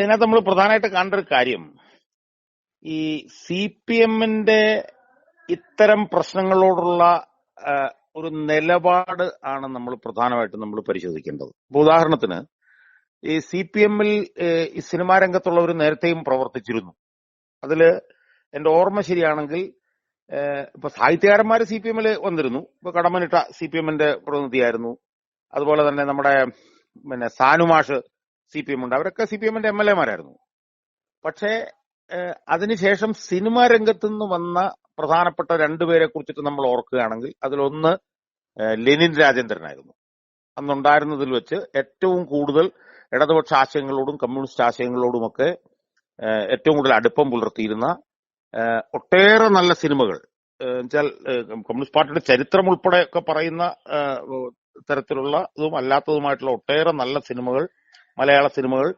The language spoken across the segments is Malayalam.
ഇതിനകത്ത് നമ്മൾ പ്രധാനമായിട്ട് കാണേണ്ട ഒരു കാര്യം ഈ സി പി എമ്മിന്റെ ഇത്തരം പ്രശ്നങ്ങളോടുള്ള ഒരു നിലപാട് ആണ് നമ്മൾ പ്രധാനമായിട്ടും നമ്മൾ പരിശോധിക്കേണ്ടത്. ഇപ്പൊ ഉദാഹരണത്തിന് ഈ സി പി എമ്മിൽ ഈ സിനിമാ രംഗത്തുള്ളവർ നേരത്തെയും പ്രവർത്തിച്ചിരുന്നു. അതിൽ എന്റെ ഓർമ്മ ശരിയാണെങ്കിൽ ഇപ്പൊ സാഹിത്യകാരന്മാര് സി പി എമ്മിൽ വന്നിരുന്നു. ഇപ്പൊ കടമനിട്ട സി പി എമ്മിന്റെ പ്രതിനിധിയായിരുന്നു. അതുപോലെ തന്നെ നമ്മുടെ പിന്നെ സാനുമാഷ് സി പി എം ഉണ്ട്. അവരൊക്കെ സി പി എമ്മിന്റെ എം എൽ എമാരായിരുന്നു പക്ഷേ അതിനുശേഷം സിനിമാ രംഗത്ത് നിന്ന് വന്ന പ്രധാനപ്പെട്ട രണ്ടുപേരെ കുറിച്ചിട്ട് നമ്മൾ ഓർക്കുകയാണെങ്കിൽ അതിലൊന്ന് ലെനിൻ രാജേന്ദ്രനായിരുന്നു. അന്നുണ്ടായിരുന്നതിൽ വെച്ച് ഏറ്റവും കൂടുതൽ ഇടതുപക്ഷ ആശയങ്ങളോടും കമ്മ്യൂണിസ്റ്റ് ആശയങ്ങളോടുമൊക്കെ ഏറ്റവും കൂടുതൽ അടുപ്പം പുലർത്തിയിരുന്ന ഒട്ടേറെ നല്ല സിനിമകൾ. എന്നുവെച്ചാൽ വെച്ചാൽ കമ്മ്യൂണിസ്റ്റ് പാർട്ടിയുടെ ചരിത്രം ഉൾപ്പെടെ ഒക്കെ പറയുന്ന തരത്തിലുള്ള ഇതും അല്ലാത്തതുമായിട്ടുള്ള ഒട്ടേറെ നല്ല സിനിമകൾ മലയാള സിനിമകൾ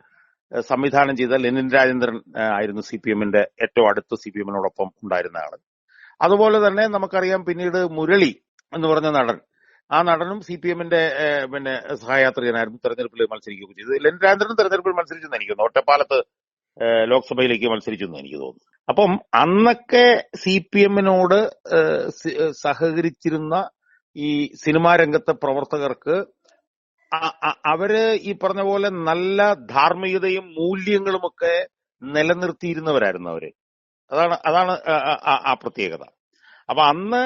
സംവിധാനം ചെയ്ത ലെനിൻ രാജേന്ദ്രൻ ആയിരുന്നു സി പി എമ്മിന്റെ ഏറ്റവും അടുത്ത സി പി എമ്മിനോടൊപ്പം ഉണ്ടായിരുന്ന ആൾ. അതുപോലെ തന്നെ നമുക്കറിയാം പിന്നീട് മുരളി എന്ന് പറഞ്ഞ നടൻ. ആ നടനും സി പി എമ്മിന്റെ പിന്നെ സഹായാത്രികനായിരുന്നു തെരഞ്ഞെടുപ്പിൽ മത്സരിക്കുകയും ചെയ്തു. ലെനിൻ രാജേന്ദ്രൻ തെരഞ്ഞെടുപ്പിൽ മത്സരിച്ചെന്ന് എനിക്ക് തോന്നുന്നു ഒറ്റപ്പാലത്ത് ലോക്സഭയിലേക്ക് മത്സരിച്ചെന്ന് എനിക്ക് തോന്നുന്നു. അപ്പം അന്നൊക്കെ സി പി എമ്മിനോട് സഹകരിച്ചിരുന്ന ഈ സിനിമാ രംഗത്തെ പ്രവർത്തകർക്ക് അവർ ഈ പറഞ്ഞ പോലെ നല്ല ധാർമ്മികതയും മൂല്യങ്ങളും ഒക്കെ നിലനിർത്തിയിരുന്നവരായിരുന്നു അവർ. അതാണ് അതാണ് ആ- പ്രത്യേകത. അപ്പൊ അന്ന്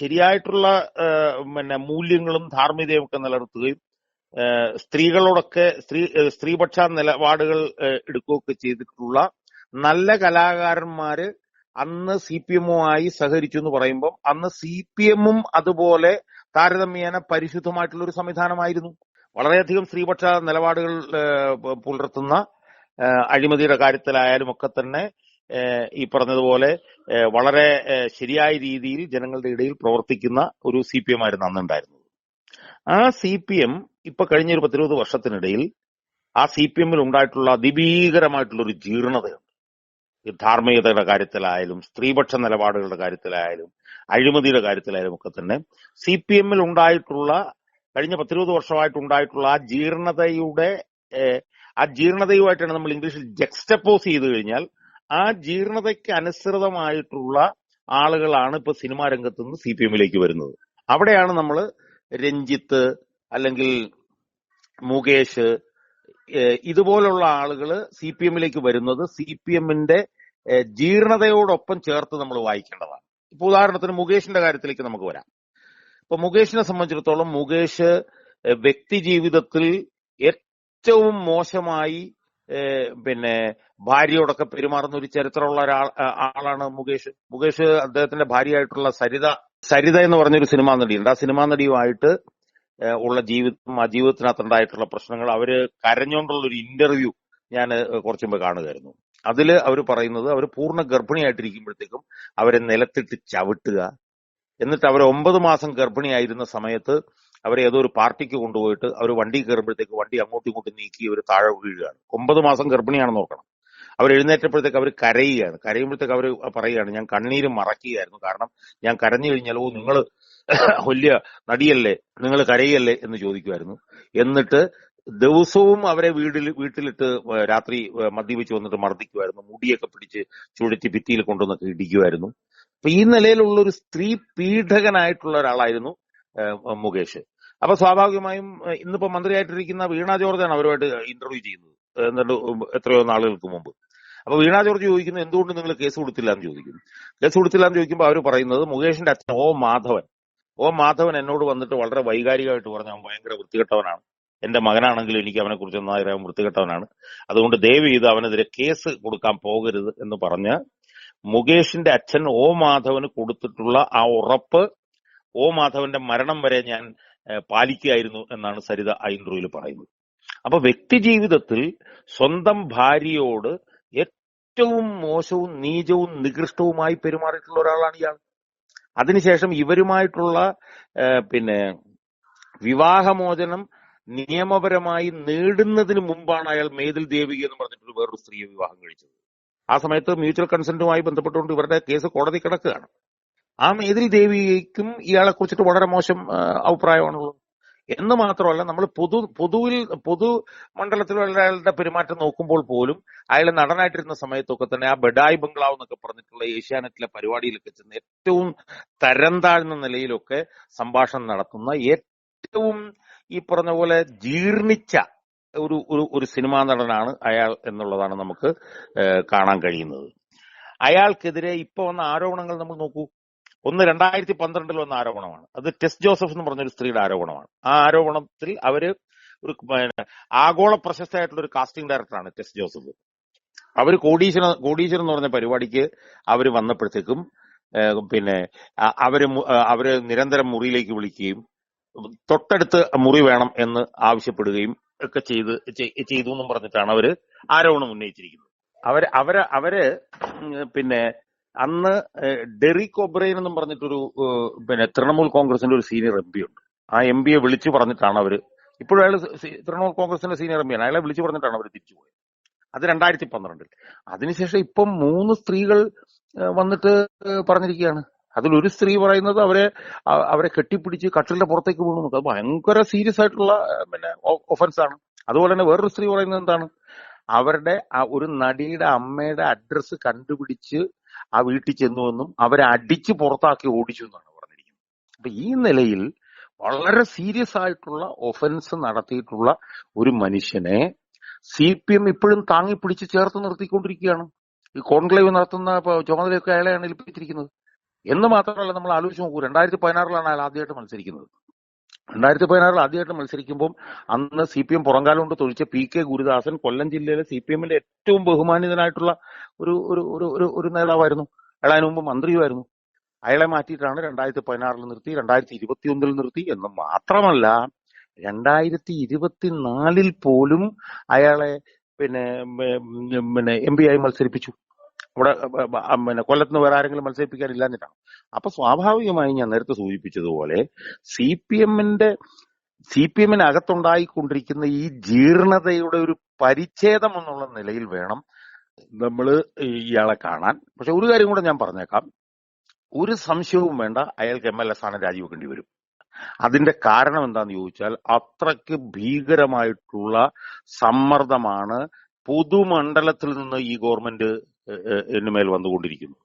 ശരിയായിട്ടുള്ള പിന്നെ മൂല്യങ്ങളും ധാർമ്മികതയും ഒക്കെ നിലനിർത്തുകയും സ്ത്രീകളോടൊക്കെ സ്ത്രീ സ്ത്രീപക്ഷ നിലപാടുകൾ എടുക്കുകയൊക്കെ ചെയ്തിട്ടുള്ള നല്ല കലാകാരന്മാര് അന്ന് സി പി എമ്മുമായി സഹകരിച്ചു എന്ന് പറയുമ്പോൾ അന്ന് സി പി എമ്മും അതുപോലെ താരതമ്യേന പരിശുദ്ധമായിട്ടുള്ള ഒരു സംവിധാനമായിരുന്നു. വളരെയധികം സ്ത്രീപക്ഷ നിലപാടുകൾ പുലർത്തുന്ന അഴിമതിയുടെ കാര്യത്തിലായാലും ഒക്കെ തന്നെ ഈ പറഞ്ഞതുപോലെ വളരെ ശരിയായ രീതിയിൽ ജനങ്ങളുടെ ഇടയിൽ പ്രവർത്തിക്കുന്ന ഒരു സി പി എം ആയിരുന്നു അന്നുണ്ടായിരുന്നത്. ആ സി പി എം ഇപ്പൊ കഴിഞ്ഞ ഒരു പത്തിരുപത് വർഷത്തിനിടയിൽ ആ സി പി എമ്മിൽ ഉണ്ടായിട്ടുള്ള അതിഭീകരമായിട്ടുള്ള ഒരു ജീർണതയുണ്ട്. ധാർമ്മികതയുടെ കാര്യത്തിലായാലും സ്ത്രീപക്ഷ നിലപാടുകളുടെ കാര്യത്തിലായാലും അഴിമതിയുടെ കാര്യത്തിലായാലും ഒക്കെ തന്നെ സി പി എമ്മിൽ ഉണ്ടായിട്ടുള്ള കഴിഞ്ഞ പത്തിരുപത് വർഷമായിട്ട് ഉണ്ടായിട്ടുള്ള ആ ജീർണതയുടെ ആ ജീർണതയുമായിട്ടാണ് നമ്മൾ ഇംഗ്ലീഷിൽ ജക്സ്റ്റപ്പോസ് ചെയ്തു കഴിഞ്ഞാൽ ആ ജീർണതയ്ക്ക് അനുസൃതമായിട്ടുള്ള ആളുകളാണ് ഇപ്പൊ സിനിമാ രംഗത്ത് നിന്ന് സി പി എമ്മിലേക്ക് വരുന്നത്. അവിടെയാണ് നമ്മൾ രഞ്ജിത്ത് അല്ലെങ്കിൽ മുകേഷ് ഇതുപോലുള്ള ആളുകൾ സി പി എമ്മിലേക്ക് വരുന്നത് സി പി എമ്മിന്റെ ജീർണതയോടൊപ്പം ചേർത്ത് നമ്മൾ വായിക്കേണ്ടതാണ്. ഇപ്പൊ ഉദാഹരണത്തിന് മുകേഷിന്റെ കാര്യത്തിലേക്ക് നമുക്ക് വരാം. ഇപ്പൊ മുകേഷിനെ സംബന്ധിച്ചിടത്തോളം മുകേഷ് വ്യക്തി ജീവിതത്തിൽ ഏറ്റവും മോശമായി പിന്നെ ഭാര്യയോടൊക്കെ പെരുമാറുന്ന ഒരു ചരിത്രമുള്ള ഒരാൾ ആളാണ് മുകേഷ്. മുകേഷ് അദ്ദേഹത്തിന്റെ ഭാര്യയായിട്ടുള്ള സരിത സരിത എന്ന് പറഞ്ഞൊരു സിനിമാ നടിയുണ്ട്. ആ സിനിമാ നടിയുമായിട്ട് ഉള്ള ജീവിതം ആ ജീവിതത്തിനകത്തുണ്ടായിട്ടുള്ള പ്രശ്നങ്ങൾ അവർ കരഞ്ഞുകൊണ്ടുള്ള ഒരു ഇന്റർവ്യൂ ഞാൻ കുറച്ചു മുമ്പ് കാണുകയായിരുന്നു. അതിൽ അവർ പറയുന്നത് അവർ പൂർണ ഗർഭിണിയായിട്ടിരിക്കുമ്പോഴത്തേക്കും അവരെ നിലത്തിട്ട് ചവിട്ടുക. എന്നിട്ട് അവർ ഒമ്പത് മാസം ഗർഭിണിയായിരുന്ന സമയത്ത് അവരെ ഏതോ ഒരു പാർട്ടിക്ക് കൊണ്ടുപോയിട്ട് അവർ വണ്ടി കയറുമ്പോഴത്തേക്ക് വണ്ടി അങ്ങോട്ടും ഇങ്ങോട്ടും നീക്കി അവർ താഴെ വീഴുകയാണ്. ഒമ്പത് മാസം ഗർഭിണിയാണെന്ന് നോക്കണം അവർ എഴുന്നേറ്റപ്പോഴത്തേക്ക് അവർ കരയുകയാണ്. കരയുമ്പോഴത്തേക്ക് അവർ പറയുകയാണ് ഞാൻ കണ്ണീര് മറക്കുകയായിരുന്നു. കാരണം ഞാൻ കരഞ്ഞു കഴിഞ്ഞാൽ ഓ നിങ്ങൾ വലിയ നടിയല്ലേ നിങ്ങൾ കരയല്ലേ എന്ന് ചോദിക്കുമായിരുന്നു. എന്നിട്ട് ദിവസവും അവരെ വീട്ടിൽ വീട്ടിലിട്ട് രാത്രി മദ്യപിച്ച് വന്നിട്ട് മർദ്ദിക്കുമായിരുന്നു. മുടിയൊക്കെ പിടിച്ച് ചുഴറ്റി ഭിത്തിയിൽ കൊണ്ടുവന്നൊക്കെ ഇടിക്കുമായിരുന്നു. അപ്പൊ ഈ നിലയിലുള്ള ഒരു സ്ത്രീ പീഡകനായിട്ടുള്ള ഒരാളായിരുന്നു മുകേഷ്. അപ്പൊ സ്വാഭാവികമായും ഇന്നിപ്പോ മന്ത്രിയായിട്ടിരിക്കുന്ന വീണ ജോർജാണ് അവരുമായിട്ട് ഇന്റർവ്യൂ ചെയ്യുന്നത്. എന്നിട്ട് എത്രയോ നാളുകൾക്ക് മുമ്പ്. അപ്പൊ വീണ ജോർജ് ചോദിക്കുന്നത് എന്തുകൊണ്ട് നിങ്ങൾ കേസ് കൊടുത്തില്ല എന്ന് ചോദിക്കുന്നു കേസ് കൊടുത്തില്ല എന്ന് ചോദിക്കുമ്പോൾ അവർ പറയുന്നത് മുകേഷിന്റെ അച്ഛൻ ഓ മാധവൻ. ഓ മാധവൻ എന്നോട് വന്നിട്ട് വളരെ വൈകാരികമായിട്ട് പറഞ്ഞു അവൻ ഭയങ്കര വൃത്തികെട്ടവനാണ്. എന്റെ മകനാണെങ്കിലും എനിക്ക് അവനെ കുറിച്ച് നന്നായി അറിയാൻ വൃത്തികെട്ടവനാണ്. അതുകൊണ്ട് ദയവ് ചെയ്ത് അവനെതിരെ കേസ് കൊടുക്കാൻ പോകരുത് എന്ന് പറഞ്ഞ് മുകേഷിന്റെ അച്ഛൻ ഓ മാധവന് കൊടുത്തിട്ടുള്ള ആ ഉറപ്പ് ഓ മാധവന്റെ മരണം വരെ ഞാൻ പാലിക്കുകയായിരുന്നു എന്നാണ് സരിത ഇന്റർവ്യൂവിൽ പറയുന്നത്. അപ്പൊ വ്യക്തി ജീവിതത്തിൽ സ്വന്തം ഭാര്യയോട് ഏറ്റവും മോശവും നീചവും നികൃഷ്ടവുമായി പെരുമാറിയിട്ടുള്ള ഒരാളാണ് ഇയാൾ. അതിനുശേഷം ഇവരുമായിട്ടുള്ള പിന്നെ വിവാഹമോചനം നിയമപരമായി നേടുന്നതിന് മുമ്പാണ് അയാൾ മേതിൽ ദേവിക എന്ന് പറഞ്ഞിട്ട് വേറൊരു സ്ത്രീയെ വിവാഹം കഴിച്ചത്. ആ സമയത്ത് മ്യൂച്വൽ കൺസെന്റുമായി ബന്ധപ്പെട്ടുകൊണ്ട് ഇവരുടെ കേസ് കോടതി കിടക്കുകയാണ്. ആ മേതിൽ ദേവികയ്ക്കും ഇയാളെ കുറിച്ചിട്ട് വളരെ മോശം അഭിപ്രായമാണുള്ളത്. എന്ന് മാത്രമല്ല നമ്മൾ പൊതു പൊതുവിൽ പൊതു മണ്ഡലത്തിലുള്ള അയാളുടെ പെരുമാറ്റം നോക്കുമ്പോൾ പോലും അയാൾ നടനായിട്ടിരുന്ന സമയത്തൊക്കെ തന്നെ ആ ബഡായി ബംഗ്ലാവ് എന്നൊക്കെ പറഞ്ഞിട്ടുള്ള ഏഷ്യാനെറ്റിലെ പരിപാടിയിലൊക്കെ ചെന്ന് ഏറ്റവും തരം താഴ്ന്ന നിലയിലൊക്കെ സംഭാഷണം നടത്തുന്ന ഏറ്റവും ഈ പറഞ്ഞ പോലെ ജീർണിച്ച ഒരു ഒരു ഒരു സിനിമാ നടനാണ് അയാൾ എന്നുള്ളതാണ് നമുക്ക് കാണാൻ കഴിയുന്നത്. അയാൾക്കെതിരെ ഇപ്പൊ വന്ന ആരോപണങ്ങൾ നമ്മൾ നോക്കൂ. ഒന്ന് രണ്ടായിരത്തി പന്ത്രണ്ടിൽ വന്ന ആരോപണമാണ്. അത് ടെസ് ജോസഫ് എന്ന് പറഞ്ഞൊരു സ്ത്രീയുടെ ആരോപണമാണ്. ആ ആരോപണത്തിൽ അവർ ഒരു ആഗോള പ്രശസ്തയായിട്ടുള്ള ഒരു കാസ്റ്റിംഗ് ഡയറക്ടറാണ് ടെസ് ജോസഫ്. അവർ കോടീശ്വരൻ കോടീശ്വരൻ എന്ന് പറഞ്ഞ പരിപാടിക്ക് അവർ വന്നപ്പോഴത്തേക്കും പിന്നെ അവർ അവർ നിരന്തരം മുറിയിലേക്ക് വിളിക്കുകയും തൊട്ടടുത്ത് മുറി വേണം എന്ന് ആവശ്യപ്പെടുകയും ഒക്കെ ചെയ്ത് ചെയ്തു എന്നും പറഞ്ഞിട്ടാണ് അവർ ആരോപണം ഉന്നയിച്ചിരിക്കുന്നത്. അവർ അവർ അവർ പിന്നെ അന്ന് ഡെറി ഡെറിക് ഒബ്രെയിൻ എന്നും പറഞ്ഞിട്ടൊരു പിന്നെ തൃണമൂൽ കോൺഗ്രസിന്റെ ഒരു സീനിയർ എം പി ഉണ്ട്. ആ എം പിയെ വിളിച്ചു പറഞ്ഞിട്ടാണ് അവർ ഇപ്പോഴും അയാൾ തൃണമൂൽ കോൺഗ്രസിന്റെ സീനിയർ എം ആണ് അയാളെ വിളിച്ചു പറഞ്ഞിട്ടാണ് അവർ തിരിച്ചുപോയത് അത് രണ്ടായിരത്തി പന്ത്രണ്ടിൽ. അതിനുശേഷം ഇപ്പം മൂന്ന് സ്ത്രീകൾ വന്നിട്ട് പറഞ്ഞിരിക്കുകയാണ്. അതിലൊരു സ്ത്രീ പറയുന്നത് അവരെ അവരെ കെട്ടിപ്പിടിച്ച് കട്ടിലിന്റെ പുറത്തേക്ക് വീണു. അത് ഭയങ്കര സീരിയസ് ആയിട്ടുള്ള പിന്നെ ഒഫൻസ് ആണ് അതുപോലെ തന്നെ വേറൊരു സ്ത്രീ പറയുന്നത് എന്താണ്? അവരുടെ ഒരു നടിയുടെ അമ്മയുടെ അഡ്രസ്സ് കണ്ടുപിടിച്ച് ആ വീട്ടിൽ ചെന്നുവെന്നും അവരെ അടിച്ച് പുറത്താക്കി ഓടിച്ചു എന്നാണ് പറഞ്ഞിരിക്കുന്നത്. അപ്പൊ ഈ നിലയിൽ വളരെ സീരിയസ് ആയിട്ടുള്ള ഒഫൻസ് നടത്തിയിട്ടുള്ള ഒരു മനുഷ്യനെ സി പി എം ഇപ്പോഴും താങ്ങി പിടിച്ച് ചേർത്ത് നിർത്തിക്കൊണ്ടിരിക്കുകയാണ്. ഈ കോൺക്ലേവ് നടത്തുന്ന ചുമതലയൊക്കെ അയാളെയാണ് ഏൽപ്പിച്ചിരിക്കുന്നത്. എന്ന് മാത്രമല്ല നമ്മൾ ആലോചിച്ച് നോക്കൂ രണ്ടായിരത്തി പതിനാറിലാണ് അയാൾ ആദ്യമായിട്ട് മത്സരിക്കുന്നത്. രണ്ടായിരത്തി പതിനാറിൽ ആദ്യമായിട്ട് മത്സരിക്കുമ്പോൾ അന്ന് സി പി എം പുറംകാലം കൊണ്ട് തൊഴിച്ച പി കെ ഗുരുദാസൻ കൊല്ലം ജില്ലയിലെ സി പി എമ്മിന്റെ ഏറ്റവും ബഹുമാനിതനായിട്ടുള്ള ഒരു ഒരു ഒരു ഒരു നേതാവായിരുന്നു. അയാൾ അതിനു മുമ്പ് മന്ത്രിയുമായിരുന്നു. അയാളെ മാറ്റിയിട്ടാണ് രണ്ടായിരത്തി പതിനാറിൽ നിർത്തി രണ്ടായിരത്തി ഇരുപത്തി ഒന്നിൽ നിർത്തി എന്ന് മാത്രമല്ല രണ്ടായിരത്തി ഇരുപത്തിനാലിൽ പോലും അയാളെ പിന്നെ പിന്നെ എം പി ആയി മത്സരിപ്പിച്ചു. അവിടെ പിന്നെ കൊല്ലത്ത് നിന്ന് വേറെ ആരെങ്കിലും മത്സരിപ്പിക്കാനില്ലാഞ്ഞിട്ടാണ് അപ്പൊ സ്വാഭാവികമായി ഞാൻ നേരത്തെ സൂചിപ്പിച്ചതുപോലെ സി പി എമ്മിന്റെ സി പി എമ്മിന് അകത്തുണ്ടായിക്കൊണ്ടിരിക്കുന്ന ഈ ജീർണതയുടെ ഒരു പരിച്ഛേദം എന്നുള്ള നിലയിൽ വേണം നമ്മൾ ഇയാളെ കാണാൻ. പക്ഷെ ഒരു കാര്യം കൂടെ ഞാൻ പറഞ്ഞേക്കാം. ഒരു സംശയവും വേണ്ട. അയാൾക്ക് എം എൽ എ സ്ഥാനം രാജിവെക്കേണ്ടി വരും. അതിന്റെ കാരണം എന്താന്ന് ചോദിച്ചാൽ അത്രയ്ക്ക് ഭീകരമായിട്ടുള്ള സമ്മർദ്ദമാണ് പൊതുമണ്ഡലത്തിൽ നിന്ന് ഈ ഗവൺമെന്റ് മേൽ വന്നുകൊണ്ടിരിക്കുന്നു.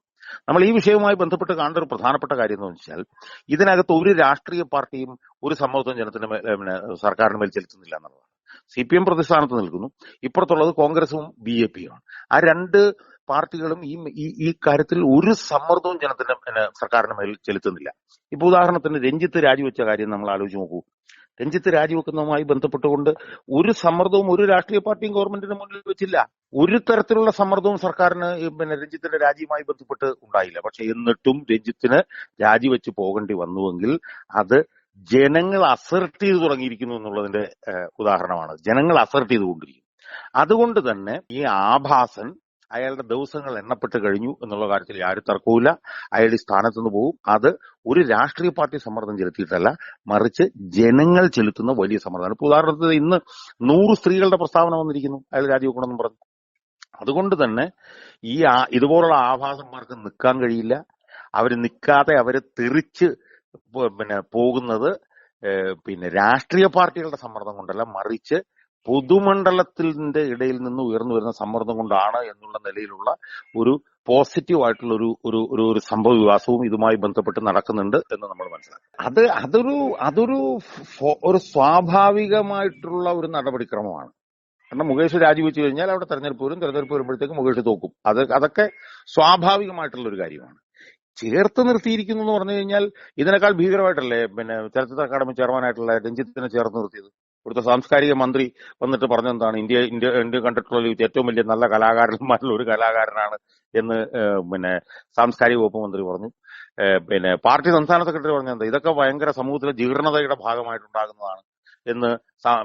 നമ്മൾ ഈ വിഷയവുമായി ബന്ധപ്പെട്ട് കാണേണ്ട ഒരു പ്രധാനപ്പെട്ട കാര്യം എന്ന് വെച്ചാൽ ഇതിനകത്ത് ഒരു രാഷ്ട്രീയ പാർട്ടിയും ഒരു സമ്മർദ്ദം ജനത്തിന്റെ മേൽ സർക്കാരിന് മേൽ ചെലുത്തുന്നില്ല എന്നുള്ളതാണ്. സി പി എം പ്രതിസ്ഥാനത്ത് നിൽക്കുന്നു. ഇപ്പുറത്തുള്ളത് കോൺഗ്രസും ബി ജെ പിയുമാണ്. ആ രണ്ട് പാർട്ടികളും ഈ ഈ കാര്യത്തിൽ ഒരു സമ്മർദ്ദവും ജനത്തിന്റെ സർക്കാരിന് മേൽ ചെലുത്തുന്നില്ല. ഇപ്പൊ ഉദാഹരണത്തിന് രഞ്ജിത്ത് രാജിവെച്ച കാര്യം നമ്മൾ ആലോചിച്ച് നോക്കൂ. രഞ്ജിത്ത് രാജിവെക്കുന്നതുമായി ബന്ധപ്പെട്ടുകൊണ്ട് ഒരു സമ്മർദ്ദവും ഒരു രാഷ്ട്രീയ പാർട്ടിയും ഗവൺമെന്റിന് മുന്നിൽ വെച്ചില്ല. ഒരു തരത്തിലുള്ള സമ്മർദ്ദവും സർക്കാരിന് പിന്നെ രഞ്ജിത്തിന്റെ രാജിയുമായി ബന്ധപ്പെട്ട് ഉണ്ടായില്ല. പക്ഷെ എന്നിട്ടും രഞ്ജിത്തിന് രാജിവെച്ച് പോകേണ്ടി വന്നുവെങ്കിൽ അത് ജനങ്ങൾ അസർട്ട് ചെയ്തു തുടങ്ങിയിരിക്കുന്നു എന്നുള്ളതിന്റെ ഉദാഹരണമാണ്. ജനങ്ങൾ അസർട്ട് ചെയ്തുകൊണ്ടിരിക്കും അതുകൊണ്ട് തന്നെ ഈ ആഭാസൻ അയാളുടെ ദിവസങ്ങൾ എണ്ണപ്പെട്ട് കഴിഞ്ഞു എന്നുള്ള കാര്യത്തിൽ ആരും തർക്കവുമില്ല. അയാൾ ഈ സ്ഥാനത്ത് നിന്ന് പോകും. അത് ഒരു രാഷ്ട്രീയ പാർട്ടി സമ്മർദ്ദം ചെലുത്തിയിട്ടല്ല മറിച്ച് ജനങ്ങൾ ചെലുത്തുന്ന വലിയ സമ്മർദ്ദമാണ്. ഇപ്പൊ ഉദാഹരണത്തിന് ഇന്ന് നൂറ് സ്ത്രീകളുടെ പ്രസ്താവന വന്നിരിക്കുന്നു. അയാൾ രാജിവെക്കണമെന്നും പറഞ്ഞു. അതുകൊണ്ട് തന്നെ ഈ ഇതുപോലുള്ള ആഭാസന്മാർക്ക് നിൽക്കാൻ കഴിയില്ല. അവർ നിൽക്കാതെ അവരെ തെറിച്ച് പിന്നെ പോകുന്നത് പിന്നെ രാഷ്ട്രീയ പാർട്ടികളുടെ സമ്മർദ്ദം കൊണ്ടല്ല മറിച്ച് പൊതുമണ്ഡലത്തിന്റെ ഇടയിൽ നിന്ന് ഉയർന്നു വരുന്ന സമ്മർദ്ദം കൊണ്ടാണ് എന്നുള്ള നിലയിലുള്ള ഒരു പോസിറ്റീവ് ആയിട്ടുള്ള ഒരു ഒരു ഒരു ഒരു സംഭവ വികാസവും ഇതുമായി ബന്ധപ്പെട്ട് നടക്കുന്നുണ്ട് എന്ന് നമ്മൾ മനസ്സിലാക്കി അത് അതൊരു അതൊരു ഒരു സ്വാഭാവികമായിട്ടുള്ള ഒരു നടപടിക്രമമാണ്. കാരണം മുകേഷ് രാജിവെച്ചു കഴിഞ്ഞാൽ അവിടെ തെരഞ്ഞെടുപ്പ് വരും തെരഞ്ഞെടുപ്പ് വരുമ്പോഴത്തേക്ക് മുകേഷ് തോക്കും. അത് അതൊക്കെ സ്വാഭാവികമായിട്ടുള്ള ഒരു കാര്യമാണ്. ചേർത്ത് നിർത്തിയിരിക്കുന്നു എന്ന് പറഞ്ഞു കഴിഞ്ഞാൽ ഇതിനേക്കാൾ ഭീകരമായിട്ടല്ലേ പിന്നെ ചലച്ചിത്ര അക്കാദമി ചെയർമാനായിട്ടുള്ള രഞ്ജിത്തിനെ ചേർത്ത് നിർത്തിയത്? ഇവിടുത്തെ സാംസ്കാരിക മന്ത്രി വന്നിട്ട് പറഞ്ഞെന്താണ് ഇന്ത്യ ഇന്ത്യ ഇന്ത്യ കണ്ടിട്ടുള്ള ഏറ്റവും വലിയ നല്ല കലാകാരന്മാരിൽ ഒരു കലാകാരനാണ് എന്ന് പിന്നെ സാംസ്കാരിക വകുപ്പ് മന്ത്രി പറഞ്ഞു. പിന്നെ പാർട്ടി സംസ്ഥാന സെക്രട്ടറി പറഞ്ഞെന്താ ഇതൊക്കെ ഭയങ്കര സമൂഹത്തിലെ ജീർണതയുടെ ഭാഗമായിട്ടുണ്ടാകുന്നതാണ്. എന്ന്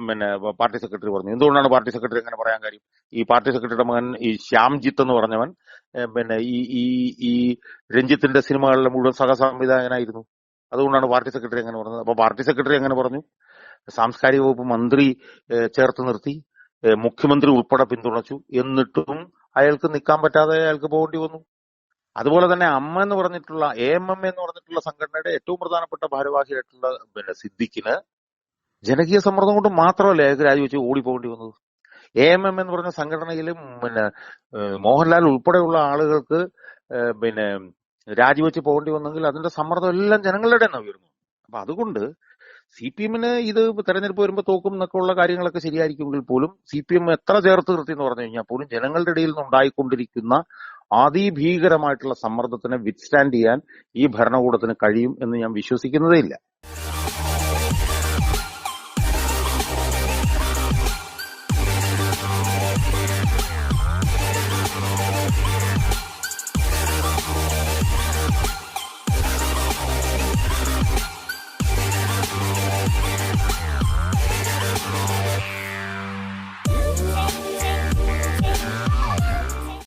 പിന്നെ പാർട്ടി സെക്രട്ടറി പറഞ്ഞു. എന്തുകൊണ്ടാണ് പാർട്ടി സെക്രട്ടറി അങ്ങനെ പറയാൻ കാര്യം? ഈ പാർട്ടി സെക്രട്ടറിയുടെ മകൻ ഈ ശ്യാംജിത്ത് എന്ന് പറഞ്ഞവൻ പിന്നെ ഈ ഈ ഈ രഞ്ജിത്തിന്റെ സിനിമകളിലെ മുഴുവൻ സഹസംവിധായകനായിരുന്നു അതുകൊണ്ടാണ് പാർട്ടി സെക്രട്ടറി അങ്ങനെ പറഞ്ഞത്. അപ്പൊ പാർട്ടി സെക്രട്ടറി അങ്ങനെ പറഞ്ഞു. സാംസ്കാരിക വകുപ്പ് മന്ത്രി ചേർത്ത് നിർത്തി. മുഖ്യമന്ത്രി ഉൾപ്പെടെ പിന്തുണച്ചു. എന്നിട്ടും അയാൾക്ക് നിൽക്കാൻ പറ്റാതെ അയാൾക്ക് പോകേണ്ടി വന്നു. അതുപോലെ തന്നെ അമ്മ എന്ന് പറഞ്ഞിട്ടുള്ള എ എം എം എന്ന് പറഞ്ഞിട്ടുള്ള സംഘടനയുടെ ഏറ്റവും പ്രധാനപ്പെട്ട ഭാരവാഹിയായിട്ടുള്ള പിന്നെ സിദ്ദിഖിന് ജനകീയ സമ്മർദ്ദം കൊണ്ട് മാത്രമല്ല അയാൾക്ക് രാജിവെച്ച് ഓടിപ്പോകേണ്ടി വന്നത്? എ എം എം എന്ന് പറഞ്ഞ സംഘടനയിലും പിന്നെ മോഹൻലാൽ ഉൾപ്പെടെയുള്ള ആളുകൾക്ക് പിന്നെ രാജിവെച്ച് പോകേണ്ടി വന്നെങ്കിൽ അതിന്റെ സമ്മർദ്ദം എല്ലാം ജനങ്ങളുടെ തന്നെ ഉയർന്നു. അപ്പൊ അതുകൊണ്ട് സി പി എമ്മിന് ഇത് തെരഞ്ഞെടുപ്പ് വരുമ്പോൾ തോക്കും എന്നൊക്കെ ഉള്ള കാര്യങ്ങളൊക്കെ ശരിയായിരിക്കുമെങ്കിൽ പോലും സി പി എം എത്ര ചേർത്ത് നിർത്തി എന്ന് പറഞ്ഞു കഴിഞ്ഞാൽ പോലും ജനങ്ങളുടെ ഇടയിൽ നിന്ന് ഉണ്ടായിക്കൊണ്ടിരിക്കുന്ന അതിഭീകരമായിട്ടുള്ള സമ്മർദ്ദത്തിനെ വിത്ത്സ്റ്റാൻഡ് ചെയ്യാൻ ഈ ഭരണകൂടത്തിന് കഴിയും എന്ന് ഞാൻ വിശ്വസിക്കുന്നതേ ഇല്ല.